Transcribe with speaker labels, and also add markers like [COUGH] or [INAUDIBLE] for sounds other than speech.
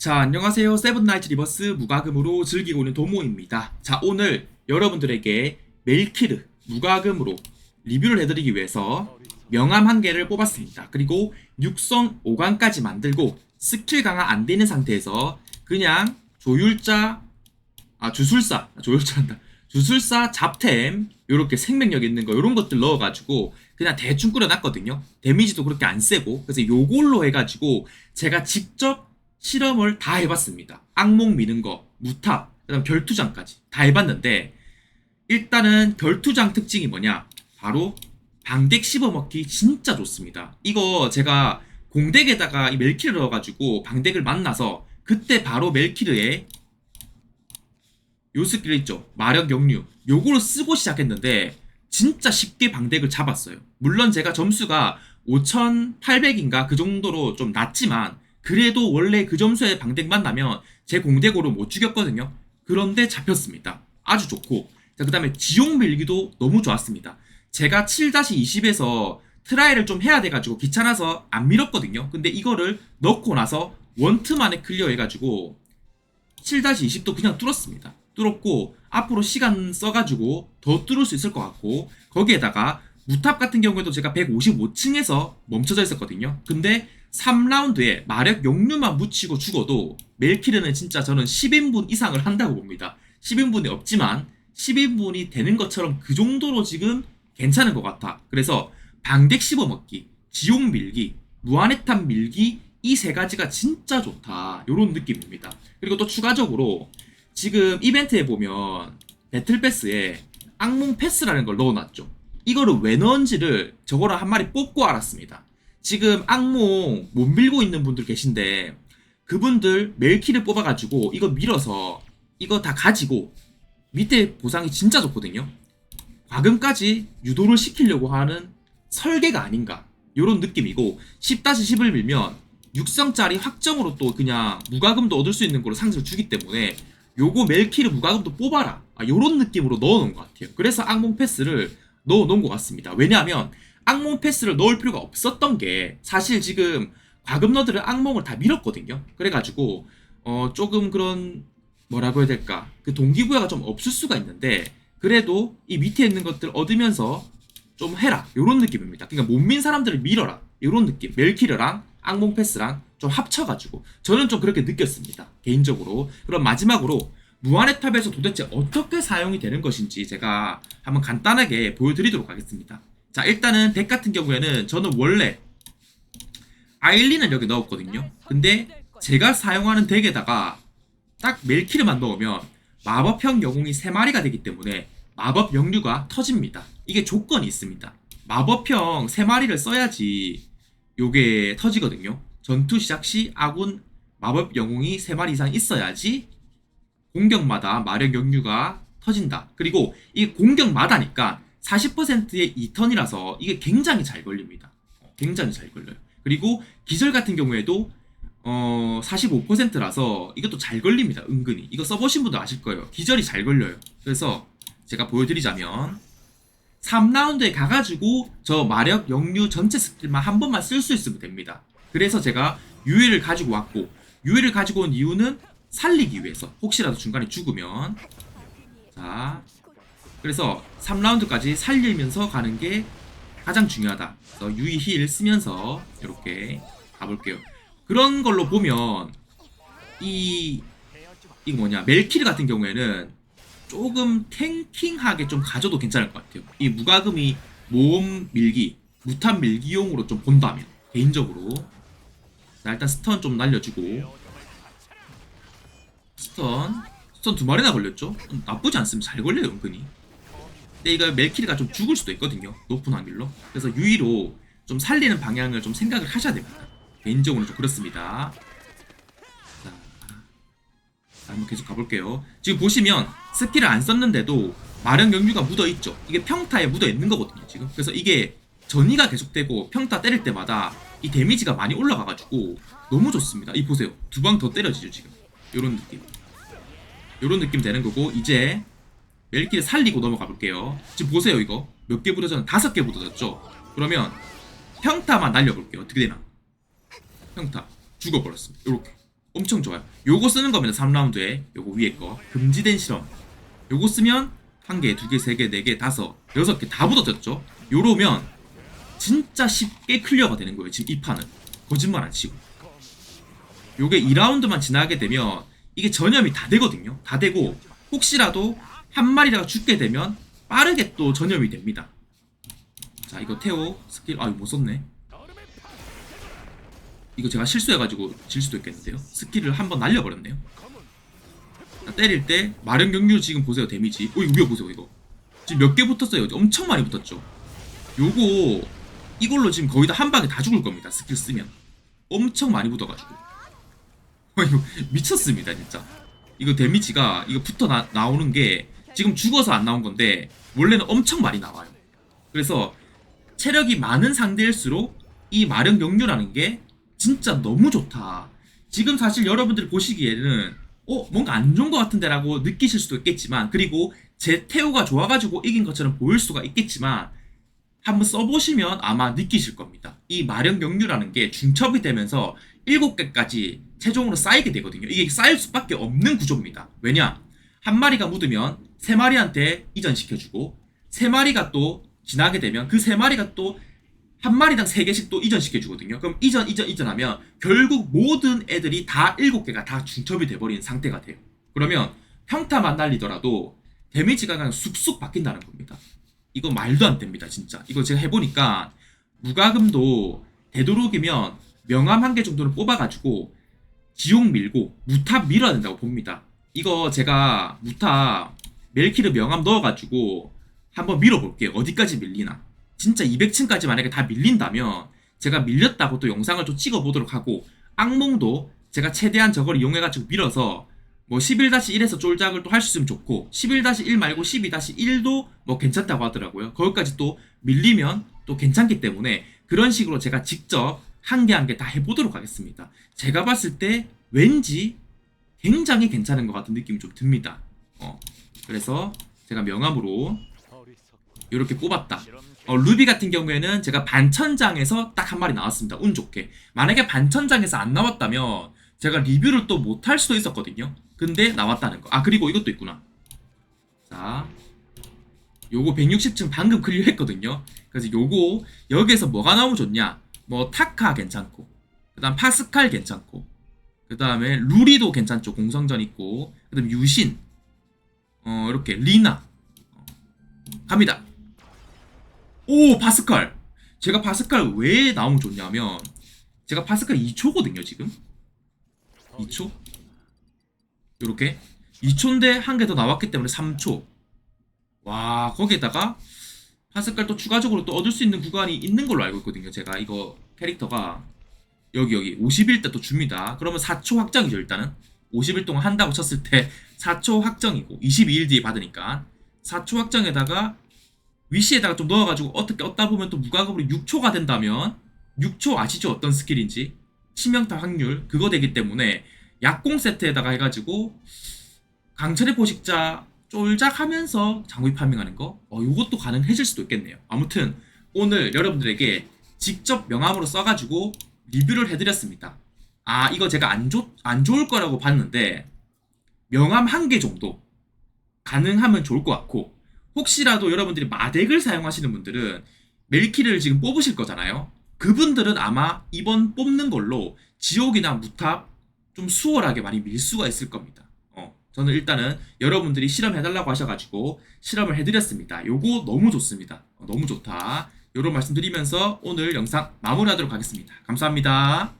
Speaker 1: 자, 안녕하세요. 세븐나이트 리버스 무과금으로 즐기고 있는 도모입니다. 자, 오늘 여러분들에게 멜키르 무과금으로 리뷰를 해드리기 위해서 명함 한 개를 뽑았습니다. 그리고 육성 5강까지 만들고 스킬 강화 안 되는 상태에서 그냥 조율자, 아, 주술사, 아, 조율자란다. 주술사 잡템, 요렇게 생명력 있는 거, 요런 것들 넣어가지고 그냥 대충 꾸려놨거든요. 데미지도 그렇게 안 세고. 그래서 요걸로 해가지고 제가 직접 실험을 다 해봤습니다. 악몽 미는 거, 무탑, 그다음 결투장까지 다 해봤는데 일단은 결투장 특징이 뭐냐? 바로 방덱 씹어먹기 진짜 좋습니다. 이거 제가 공덱에다가 이 멜키를 넣어가지고 방덱을 만나서 그때 바로 멜키르에 요 스킬 있죠. 마력 역류. 요거를 쓰고 시작했는데 진짜 쉽게 방덱을 잡았어요. 물론 제가 점수가 5,800인가 그 정도로 좀 낮지만 그래도 원래 그 점수의 방덱 만나면 제 공덱으로 못 죽였거든요. 그런데 잡혔습니다. 아주 좋고. 자, 그 다음에 지옥 밀기도 너무 좋았습니다. 제가 7-20에서 트라이를 좀 해야 돼가지고 귀찮아서 안 밀었거든요. 근데 이거를 넣고 나서 원트 만에 클리어 해가지고 7-20도 그냥 뚫었습니다. 뚫었고 앞으로 시간 써가지고 더 뚫을 수 있을 것 같고 거기에다가 무탑 같은 경우에도 제가 155층에서 멈춰져 있었거든요. 근데 3라운드에 마력 용류만 묻히고 죽어도 멜키르는 진짜 저는 10인분 이상을 한다고 봅니다. 10인분이 없지만 10인분이 되는 것처럼 그 정도로 지금 괜찮은 것 같아. 그래서 방덱 씹어먹기, 지옥 밀기, 무한의탄 밀기 이 세 가지가 진짜 좋다. 요런 느낌입니다. 그리고 또 추가적으로 지금 이벤트에 보면 배틀 패스에 악몽 패스라는 걸 넣어놨죠. 이거를 왜 넣은지를 저거를 한 마리 뽑고 알았습니다. 지금 악몽 못 밀고 있는 분들 계신데 그분들 멜키를 뽑아가지고 이거 밀어서 이거 다 가지고 밑에 보상이 진짜 좋거든요. 과금까지 유도를 시키려고 하는 설계가 아닌가 요런 느낌이고 10-10을 밀면 육성짜리 확정으로 또 그냥 무과금도 얻을 수 있는 걸로 상승을 주기 때문에 요거 멜키르 무과금도 뽑아라 아, 요런 느낌으로 넣어놓은 것 같아요 그래서 악몽 패스를 넣어놓은 것 같습니다. 왜냐하면 악몽 패스를 넣을 필요가 없었던 게 사실 지금 과금러들은 악몽을 다 밀었거든요. 그래가지고 어 조금 그런 뭐라고 해야 될까? 그 동기부여가 좀 없을 수가 있는데 그래도 이 밑에 있는 것들 얻으면서 좀 해라. 요런 느낌입니다. 그러니까 못 민 사람들을 밀어라. 요런 느낌. 멜키르랑 악몽 패스랑 좀 합쳐가지고 저는 좀 그렇게 느꼈습니다. 개인적으로. 그럼 마지막으로 무한의 탑에서 도대체 어떻게 사용이 되는 것인지 제가 한번 간단하게 보여드리도록 하겠습니다. 자 일단은 덱 같은 경우에는 저는 원래 아일린을 여기 넣었거든요. 근데 제가 사용하는 덱에다가 딱 멜키르만 넣으면 마법형 영웅이 3마리가 되기 때문에 마법 영류가 터집니다. 이게 조건이 있습니다. 마법형 3마리를 써야지 요게 터지거든요. 전투 시작 시 아군 마법 영웅이 3마리 이상 있어야지 공격마다 마력 역류가 터진다. 그리고 이 공격마다니까 40%의 2턴이라서 이게 굉장히 잘 걸립니다. 어, 굉장히 잘 걸려요. 그리고 기절 같은 경우에도 어 45%라서 이것도 잘 걸립니다. 은근히. 이거 써보신 분도 아실 거예요. 기절이 잘 걸려요. 그래서 제가 보여드리자면 3라운드에 가가지고 저 마력 역류 전체 스킬만 한 번만 쓸 수 있으면 됩니다. 그래서 제가 유해를 가지고 왔고 유해를 가지고 온 이유는 살리기 위해서 혹시라도 중간에 죽으면 자 그래서 3라운드까지 살리면서 가는 게 가장 중요하다. 그래서 유의 힐 쓰면서 이렇게 가볼게요. 그런 걸로 보면 이 이거 뭐냐 멜키르 같은 경우에는 조금 탱킹하게 좀 가져도 괜찮을 것 같아요. 이 무과금이 모험 밀기, 무탄 밀기용으로 좀 본다면 개인적으로 자 일단 스턴 좀 날려주고 스턴 스턴 두 마리나 걸렸죠? 음, 나쁘지 않습니다. 잘 걸려요 은근히. 근데 이거 멜키리가 좀 죽을 수도 있거든요. 높은 확률로. 그래서 유의로 좀 살리는 방향을 좀 생각을 하셔야 됩니다. 개인적으로 좀 그렇습니다. 자, 자, 한번 계속 가볼게요. 지금 보시면 스킬을 안 썼는데도 마력 영유가 묻어 있죠. 이게 평타에 묻어 있는 거거든요. 지금. 그래서 이게 전이가 계속되고 평타 때릴 때마다 이 데미지가 많이 올라가가지고 너무 좋습니다. 이 보세요. 두 방 더 때려지죠 지금. 요런 느낌. 요런 느낌 되는 거고 이제 멜키를 살리고 넘어가 볼게요. 지금 보세요 이거 몇 개 부러졌는 다섯 개 부러졌죠. 그러면 평타만 날려볼게요. 어떻게 되나? 평타 죽어버렸습니다. 요렇게 엄청 좋아요. 요거 쓰는 겁니다. 3라운드에 요거 위에 거 금지된 실험. 요거 쓰면 한 개, 두 개, 세 개, 네 개, 다섯, 여섯 개다 붙어졌죠. 요러면 진짜 쉽게 클리어가 되는 거예요. 지금 이 판은 거짓말 안 치고. 요게 2라운드만 지나게 되면 이게 전염이 다 되거든요. 다 되고 혹시라도 한 마리라가 죽게 되면 빠르게 또 전염이 됩니다. 자 이거 태오 스킬 아 이거 못 썼네. 이거 제가 실수해가지고 질 수도 있겠는데요. 스킬을 한번 날려버렸네요. 때릴 때 마른 경류 지금 보세요 데미지. 오 이거 위에 보세요 이거. 지금 몇 개 붙었어요. 엄청 많이 붙었죠. 요거 이걸로 지금 거의 다 한 방에 다 죽을 겁니다. 스킬 쓰면 엄청 많이 붙어가지고. 어, [LAUGHS] 이거 미쳤습니다 진짜. 이거 데미지가 이거 붙어 나, 나오는 게 지금 죽어서 안 나온 건데 원래는 엄청 많이 나와요. 그래서 체력이 많은 상대일수록 이 마른 경류라는 게 진짜 너무 좋다. 지금 사실 여러분들이 보시기에는 어 뭔가 안 좋은 것 같은데 라고 느끼실 수도 있겠지만 그리고 제 태우가 좋아가지고 이긴 것처럼 보일 수가 있겠지만 한번 써보시면 아마 느끼실 겁니다. 이 마련 경류라는 게 중첩이 되면서 7개까지 최종으로 쌓이게 되거든요. 이게 쌓일 수밖에 없는 구조입니다. 왜냐? 한 마리가 묻으면 세 마리한테 이전시켜주고 세 마리가 또 지나게 되면 그 세 마리가 또 한 마리당 세 개씩 또 이전시켜 주거든요. 그럼 이전, 이전, 이전하면 결국 모든 애들이 다 일곱 개가 다 중첩이 돼버린 상태가 돼요. 그러면 평타만 날리더라도 데미지가 그냥 쑥쑥 바뀐다는 겁니다. 이거 말도 안 됩니다, 진짜. 이거 제가 해보니까 무과금도 되도록이면 명암 한개 정도는 뽑아가지고 지옥 밀고 무탑 밀어야 된다고 봅니다. 이거 제가 무탑 멜키르 명암 넣어가지고 한번 밀어볼게요. 어디까지 밀리나. 진짜 200층까지 만약에 다 밀린다면 제가 밀렸다고 또 영상을 또 찍어보도록 하고 악몽도 제가 최대한 저걸 이용해가지고 밀어서 뭐 11-1에서 쫄작을 또 할 수 있으면 좋고 11-1 말고 12-1도 뭐 괜찮다고 하더라고요. 거기까지 또 밀리면 또 괜찮기 때문에 그런 식으로 제가 직접 한 개 한 개 다 해보도록 하겠습니다. 제가 봤을 때 왠지 굉장히 괜찮은 것 같은 느낌이 좀 듭니다. 어, 그래서 제가 명함으로 이렇게 뽑았다. 어, 루비 같은 경우에는 제가 반천장에서 딱 한 마리 나왔습니다. 운 좋게. 만약에 반천장에서 안 나왔다면 제가 리뷰를 또 못할 수도 있었거든요. 근데 나왔다는 거. 아 그리고 이것도 있구나. 자, 요거 160층 방금 클리어했거든요. 그래서 요거 여기에서 뭐가 나오면 좋냐? 뭐 타카 괜찮고, 그다음 파스칼 괜찮고, 그다음에 루리도 괜찮죠. 공성전 있고, 그다음 유신, 어 이렇게 리나 어, 갑니다. 오 파스칼. 제가 파스칼 왜 나오면 좋냐면 제가 파스칼 2초거든요 지금. 2초? 요렇게? 2초인데 한 개 더 나왔기 때문에 3초. 와 거기에다가 파스칼 또 추가적으로 또 얻을 수 있는 구간이 있는 걸로 알고 있거든요. 제가 이거 캐릭터가 여기 여기 50일 때 또 줍니다. 그러면 4초 확정이죠 일단은. 50일 동안 한다고 쳤을 때 4초 확정이고 22일 뒤에 받으니까 4초 확정에다가 위시에다가 좀 넣어가지고 어떻게 얻다 보면 또 무과금으로 6초가 된다면 6초 아시죠? 어떤 스킬인지 치명타 확률 그거 되기 때문에 약공 세트에다가 해가지고 강철의 포식자 쫄작하면서 장비 파밍하는 거? 어, 이것도 가능해질 수도 있겠네요. 아무튼 오늘 여러분들에게 직접 명함으로 써가지고 리뷰를 해드렸습니다. 아 이거 제가 안, 좋, 안 좋을 거라고 봤는데 명함 한 개 정도 가능하면 좋을 것 같고 혹시라도 여러분들이 마덱을 사용하시는 분들은 멜키를 지금 뽑으실 거잖아요 그분들은 아마 이번 뽑는 걸로 지옥이나 무탑 좀 수월하게 많이 밀 수가 있을 겁니다. 어, 저는 일단은 여러분들이 실험해달라고 하셔가지고 실험을 해드렸습니다. 요거 너무 좋습니다. 어, 너무 좋다. 요런 말씀 드리면서 오늘 영상 마무리하도록 하겠습니다. 감사합니다.